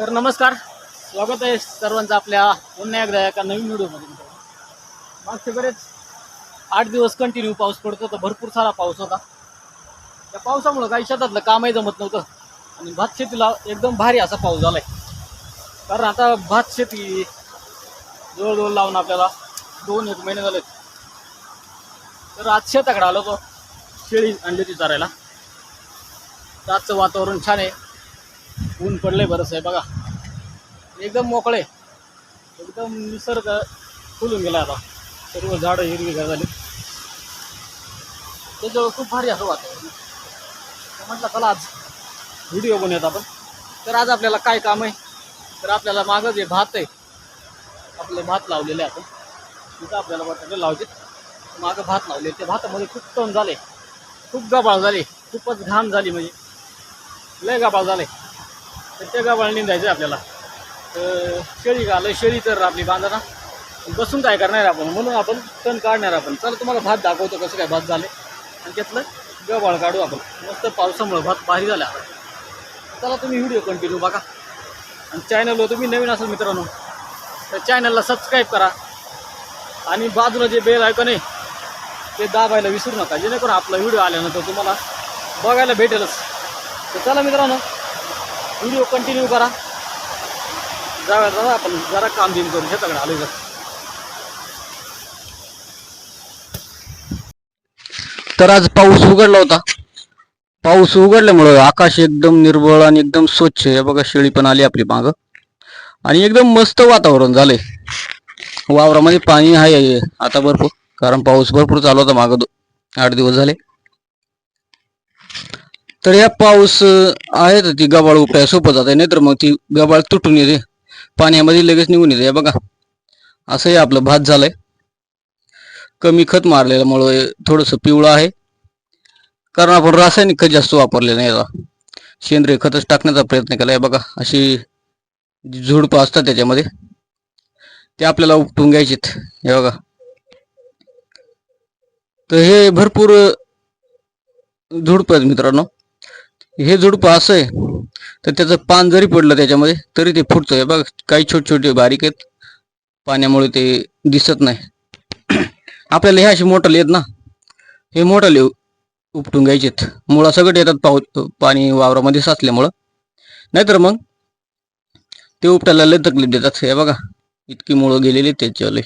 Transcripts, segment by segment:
तर नमस्कार. स्वागत आहे सर्वांचं आपल्या पुन्हा एकदा एका नवीन व्हिडिओमध्ये. मागचे बरेच आठ दिवस कंटिन्यू पाऊस पडतो तर भरपूर सारा पाऊस होता. त्या पावसामुळं काही शेतातलं कामही जमत नव्हतं. आणि भात शेतीला एकदम भारी असा पाऊस झाला आहे कारण आता भात शेती जवळजवळ लावून आपल्याला दोन एक महिने झाले तर आज शेताकडे आलो तो शेळी आणली होती चारायला. आजचं वातावरण छान आहे. ऊन पडलंय बरंच आहे बघा. एकदम मोकळे. एकदम निसर्ग फुलून गेला आता. सर्व झाडं हिरवीगार झाली. त्याच्यावर खूप भारी असं वातावरण. म्हटलं चला आज व्हिडिओ बनवूयात आपण. तर आज आपल्याला काय काम आहे? तर आपल्याला मागं जे भात आहे आपले भात लावलेले आहे आपण. तिथं आपल्याला बटाटे लावते. मागं भात लावले. ते भातामध्ये खूप तण झाले. खूप गबाळ झाली. खूपच घाण झाली म्हणजे. लय गबाळ झाले. तर त्या गबाळ निंदायचं आहे आपल्याला. तर शेळी आलं शेळी तर आपली बांधाना. बसून काय करणार आपण? म्हणून आपण तण काढणार आपण. चला तुम्हाला भात दाखवतो कसं काय भात झाले. आणि त्यातलं गबाळ काढू आपण. मस्त पावसामुळं भात भारी झाला. चला तुम्ही व्हिडिओ कंटिन्यू बघा. आणि चॅनलवर तुम्ही नवीन असाल मित्रांनो तर चॅनलला सबस्क्राईब करा. आणि बाजूला जे बेल ऐकून आहे ते दाबायला विसरू नका. जेणेकरून आपला व्हिडिओ आल्यानंतर तुम्हाला बघायला भेटेलच. तर चला मित्रांनो व्हिडिओ कंटिन्यू करा. जाऊया दादा आपण जरा काम बिम करून शेताकडे आलो जर तर आज पाऊस उघडला होता. पाऊस उघडल्यामुळं आकाश एकदम निर्मळ आणि एकदम स्वच्छ हे बघा शेळी पण आली आपली मागं. आणि एकदम मस्त वातावरण झालंय. वावरामध्ये पाणी आहे आता भरपूर. कारण पाऊस भरपूर चालू होता मागं आठ दिवस झाले. तर या पाऊस आहे तर ती गबाळ उपया सोपं जाते नाही तर मग ती गबाळ तुटून येते. पाण्यामध्ये लगेच निघून येते हे बघा. असंही आपलं भात झालंय. कमी खत मारलेल्यामुळे थोडंसं पिवळं आहे. कारण आपण रासायनिक खत जास्त वापरले नाही याला सेंद्रिय खतच टाकण्याचा प्रयत्न केला आहे बघा. अशी जी झुडपं असतात त्याच्यामध्ये. ते आपल्याला उपटून घ्यायचेत हे बघा. तर हे भरपूर झुडपं आहेत मित्रांनो. हे झुडपं असं आहे. तर त्याचं पान जरी पडलं त्याच्यामध्ये तरी ते फुटतं. हे बघ काही छोटे छोटे बारीक आहेत. पाण्यामुळे ते दिसत नाही. आपल्याला हे असे मोठाले आहेत ना हे मोठाले उपटून घ्यायचेत मुळा सगळं येतात पाऊ पाणी वावरामध्ये साचल्यामुळं. नाहीतर मग ते उपटायला लय तकलीफ देतात. हे बघा इतकी मुळं गेलेली आहेत त्याच्यावाले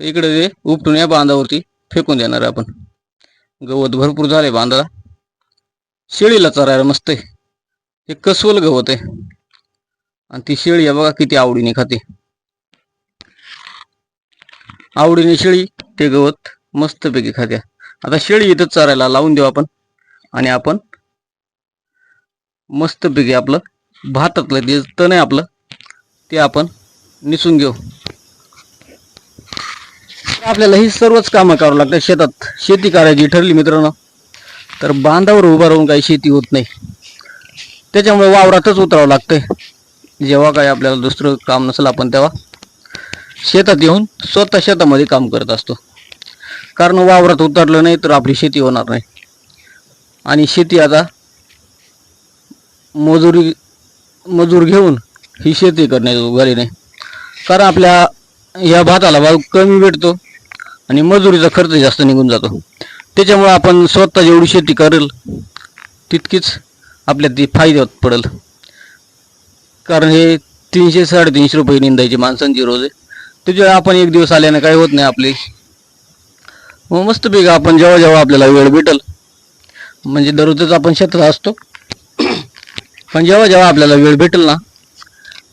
तर इकडे ते उपटून या बांधावरती फेकून देणार आपण. गवत भरपूर झाले बांधाला. शेळीला चरायला मस्त आहे हे कसवल गवत आहे. आणि ती शेळी आहे बघा किती आवडीने खाते. आवडीने शेळी ते गवत मस्तपैकी खात्या आता शेळी इथं चरायला लावून देऊ आपण. आणि आपण मस्तपैकी आपलं भातातलं जे तण आहे आपलं ते आपण निसून घेऊ. आपल्याला ही सर्वच कामं करावं लागतात शेतात. शेती करायची ठरली मित्रांनो. तर बांधावर उभा राहून काही शेती होत नाही. त्याच्यामुळे वावरातच उतरावं लागतंय. जेव्हा काही आपल्याला दुसरं काम नसेल आपण तेव्हा शेतात येऊन स्वतः शेतामध्ये काम करत असतो. कारण वावरात उतरलं नाही तर आपली शेती होणार नाही. आणि शेती आता मजुरी मजूर घेऊन ही शेती करण्याची घरी नाही. कारण आपल्या या भाताला भाव कमी भेटतो आणि मजुरीचा खर्च जास्त निघून जातो. त्याच्यामुळं आपण स्वतः जेवढी शेती करेल तितकीच आपल्या ती फायद्यात पडेल. कारण हे तीनशे साडेतीनशे रुपये निंदायची माणसांची रोज आहे. त्याच्यावर आपण एक दिवस आल्यानं काही होत नाही आपली. मग मस्तपैकी आपण जेव्हा जेव्हा आपल्याला वेळ भेटेल म्हणजे दररोजच आपण शेतात असतो. पण जेव्हा जेव्हा आपल्याला वेळ भेटेल ना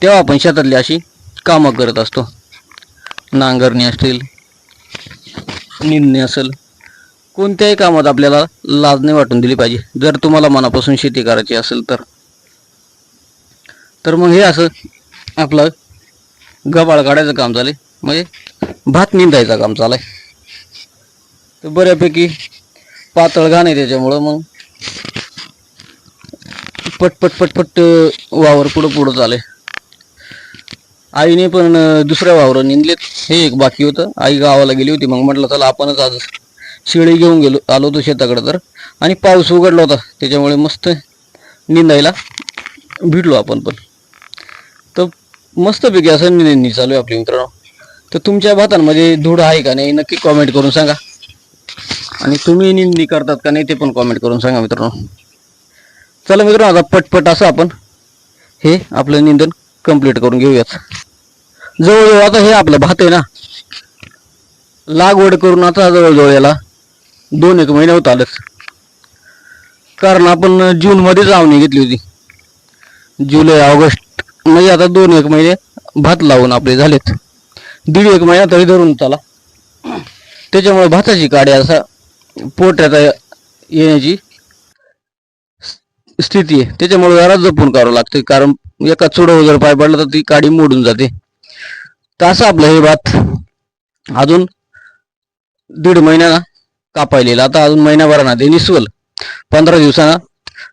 तेव्हा आपण शेतातली अशी कामं करत असतो. नांगरणी असतील निंदणी असेल कोणत्याही कामात आपल्याला लाज नाही वाटून दिली पाहिजे. जर तुम्हाला मनापासून शेती करायची असेल तर. तर मग हे असं आपलं गबाळ काढायचं काम चालय म्हणजे भात निंदायचं काम चालाय तर बऱ्यापैकी पातळ घाण आहे त्याच्यामुळं मग पटपट पटपट वावर पुढं पुढं चालय आईने पण दुसऱ्या वावर निंदलेत. हे एक बाकी होतं. आई गावाला गेली होती. मग म्हटलं चला आपणच आज शिळी घेऊन गेलो आलो होतो शेताकडे तर. आणि पाऊस उघडला होता त्याच्यामुळे मस्त निंदायला भेटलो आपण पण. तर मस्तपैकी असं निंदणी चालू आहे आपली मित्रांनो. तर तुमच्या भातांमध्ये धूळ आहे का नाही नक्की कॉमेंट करून सांगा. आणि तुम्ही निंदणी करतात का नाही ते पण कॉमेंट करून सांगा मित्रांनो. चला मित्रांनो आता पटपट असं आपण हे आपलं निंदन कंप्लीट करून घेऊयात. जवळजवळ आता हे आपलं भात आहे ना लागवड करून आता जवळजवळ याला दोन एक महिने होत आलं कारण आपण जूनमध्येच आवणी लावणी घेतली होती. जुलै ऑगस्ट म्हणजे आता दोन एक महिने भात लावून आपले झालेत. दीड एक महिना तरी धरून चाला. त्याच्यामुळे भाताची काडी असा पोट्यात येण्याची स्थिती आहे. त्याच्यामुळे जरा जपून करावं लागते कारण एका चुडव जर पाय पडला तर ती काडी मोडून जाते. तर असं आपलं हे भात. अजून दीड महिन्याना कापायलेलं. आता अजून महिनाभराना ते निसवल. पंधरा दिवसानं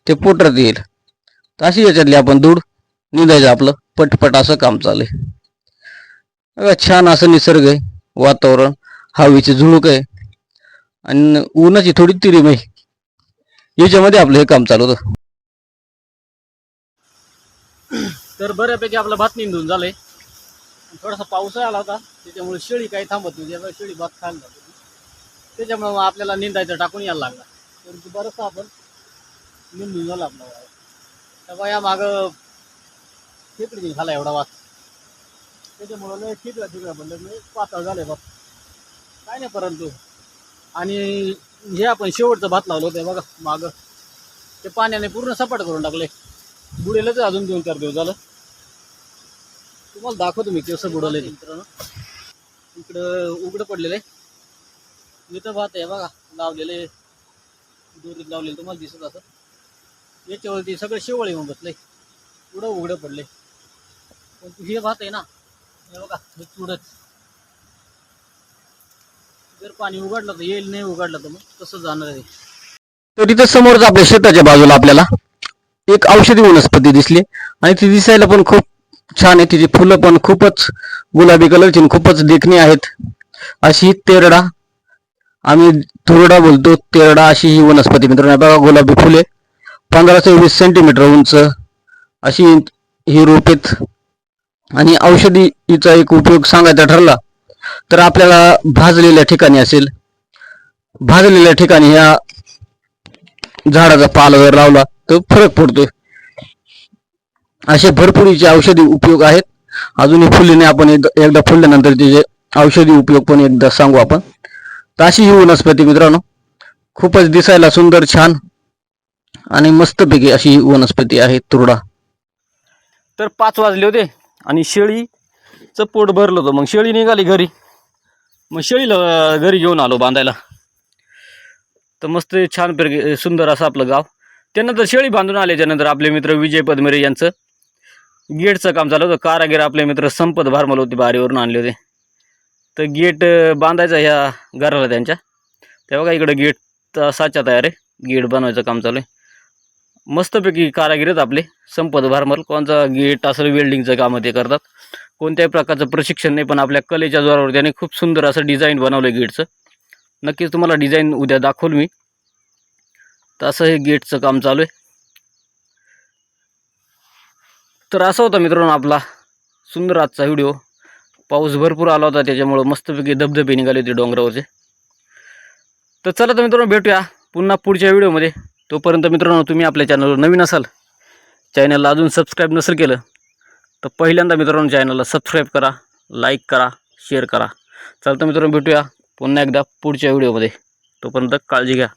ते पोटरात येईल. तर अशी याच्यातली आपण दूध निघायचं आपलं. पटपट असं काम चालू आहे. छान असं निसर्ग आहे वातावरण हवेची झुळूक आहे. आणि उन्हाची थोडी तिरीम आहे. याच्यामध्ये आपलं हे काम चालू होतं. तर बऱ्यापैकी आपला भात निंदून झालंय. थोडासा पाऊस आला होता त्याच्यामुळे शेळी काही थांबत नाही शेळी भात खायला जातो त्याच्यामुळे मग आपल्याला निंदायचं टाकून यायला लागला. तर बरंचसं आपण निंदून झालं आपला वावर. तेव्हा या मागं खेकडी झाला एवढा भात त्याच्यामुळं लय ठिकरा ठिकरा बनलं लय पातळ झाले भात काय नाही परंतु. आणि हे आपण शेवटचं भात लावलं होतं बघा मागं. ते पाण्याने पूर्ण सपाट करून टाकले. बुडेलच अजून दोन चार दिवस झालं. तुम्हाला दाखवतो मी कसं बुडवलंय ते मित्रांनो. इकडं उघडं पडलेलं आहे. इथं भात आहे बघा लावलेले. दोरीत लावलेले तुम्हाला दिसत असं याच्यावरती सगळं शेवळ येऊन बसलंय उडं उघडं पडले. पण हे भात आहे ना हे बघा हे चुडच जर पाणी उघडलं तर येईल नाही उघडलं तर मग तसं जाणार आहे. तर तिथं समोरच आपल्या शेताच्या बाजूला आपल्याला एक औषधी वनस्पती दिसली. आणि ती दिसायला पण खूप छान आहे. तिची फुलं पण खूपच गुलाबी कलरची आणि खूपच देखणी आहेत. अशी तेरडा आम्ही थुरडा बोलतो तेरडा अशी ही वनस्पती मित्रांनो. बघा गुलाबी फुले पंधरा ते वीस सेंटीमीटर उंच अशी ही रोपेत. आणि औषधीचा एक उपयोग सांगायचा ठरला तर आपल्याला भाजलेल्या ठिकाणी असेल. भाजलेल्या ठिकाणी ह्या झाडाचा पाला जर लावला तर फरक पडतोय. असे भरपूर औषधी उपयोग आहेत. अजूनही फुलीने आपण एकदा एकदा फुलल्यानंतर तिचे औषधी उपयोग पण एकदा सांगू आपण. तर अशी ही वनस्पती मित्रांनो. खूपच दिसायला सुंदर छान आणि मस्तपैकी अशी ही वनस्पती आहे तुरडा. तर पाच वाजले होते आणि शेळीचं पोट भरलं होतं. मग शेळी निघाली घरी. मग शेळीला घरी घेऊन आलो बांधायला. तर मस्त छान पैकी सुंदर असं आपलं गाव. त्यानंतर शेळी बांधून आल्याच्यानंतर आपले मित्र विजय पदमेरे यांचं गेटचं काम चालू होतं. कारागीर आपले मित्र संपत भारमल होते बारीवरून आणले होते. तर गेट बांधायचा बांधायचं ह्या घराला त्यांच्या. तेव्हा का इकडं गेट साचा तयार आहे. गेट बनवायचं काम चालू आहे. मस्तपैकी कारागीर आहेत आपले. संपत भारमल कोणचा गेट असेल वेल्डिंगचं कामं ते करतात. कोणत्याही प्रकारचं प्रशिक्षण नाही पण आपल्या कलेच्या जोरावर त्याने खूप सुंदर असं डिझाईन बनवलं गेटचं. नक्कीच तुम्हाला डिझाईन उद्या दाखवल मी. तर असं हे गेटचं काम चालू आहे. तर असा होता मित्रांनो आपला सुंदर आजचा व्हिडिओ. पाऊस भरपूर आला होता त्याच्यामुळं मस्तपैकी धबधबे निघाले होते डोंगरावरचे. तर चला तर मित्रांनो भेटूया पुन्हा पुढच्या व्हिडिओमध्ये. तोपर्यंत मित्रांनो तुम्ही आपल्या चॅनलवर नवीन असाल चॅनलला अजून सबस्क्राईब नसेल केलं तर पहिल्यांदा मित्रांनो चॅनलला सबस्क्राईब करा लाईक करा शेअर करा. चालतं मित्रांनो भेटूया पुन्हा एकदा पुढच्या व्हिडिओमध्ये. तोपर्यंत काळजी घ्या.